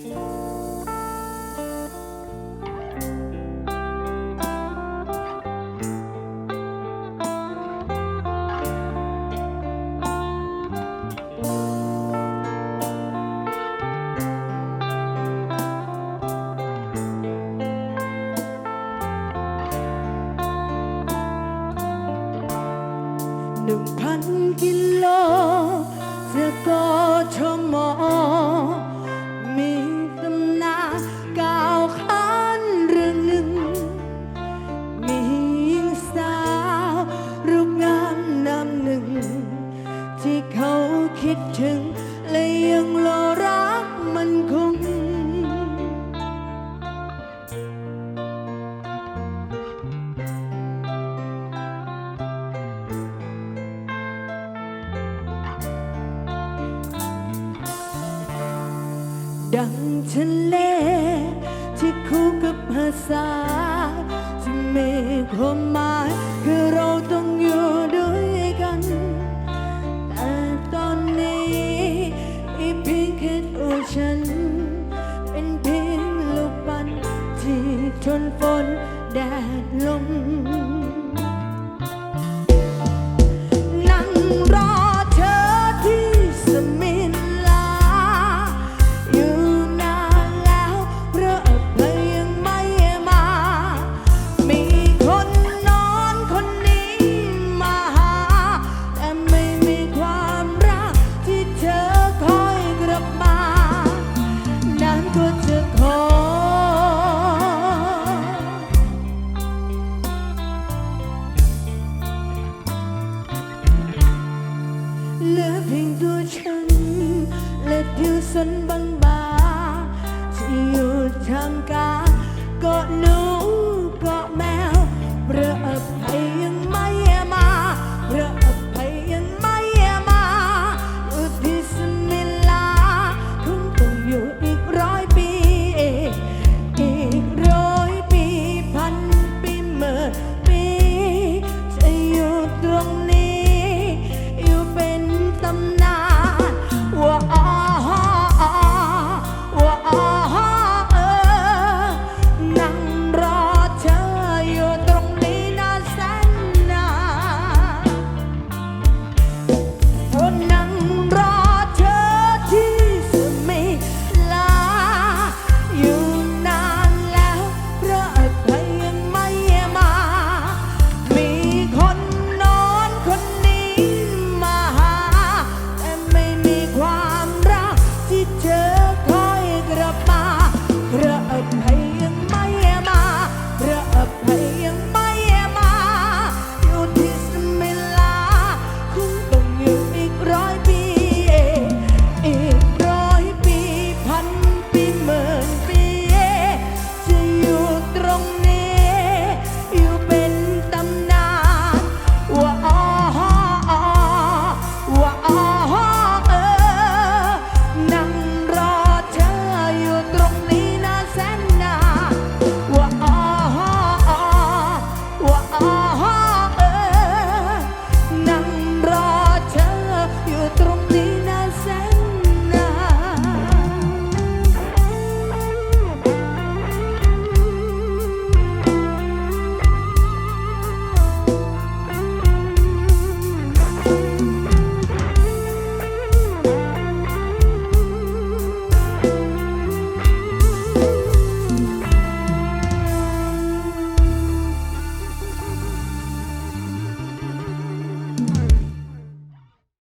1,000 kilo sẽ có cho mọi ึ่ง ที่เขาคิดถึง และยังรอรักมันคง ดังทะเลที่คู่กับภาษาที่ไมฆโรมา ทนฝนแดดลม สันบางๆที่อยู่ทางกางก็นู รัก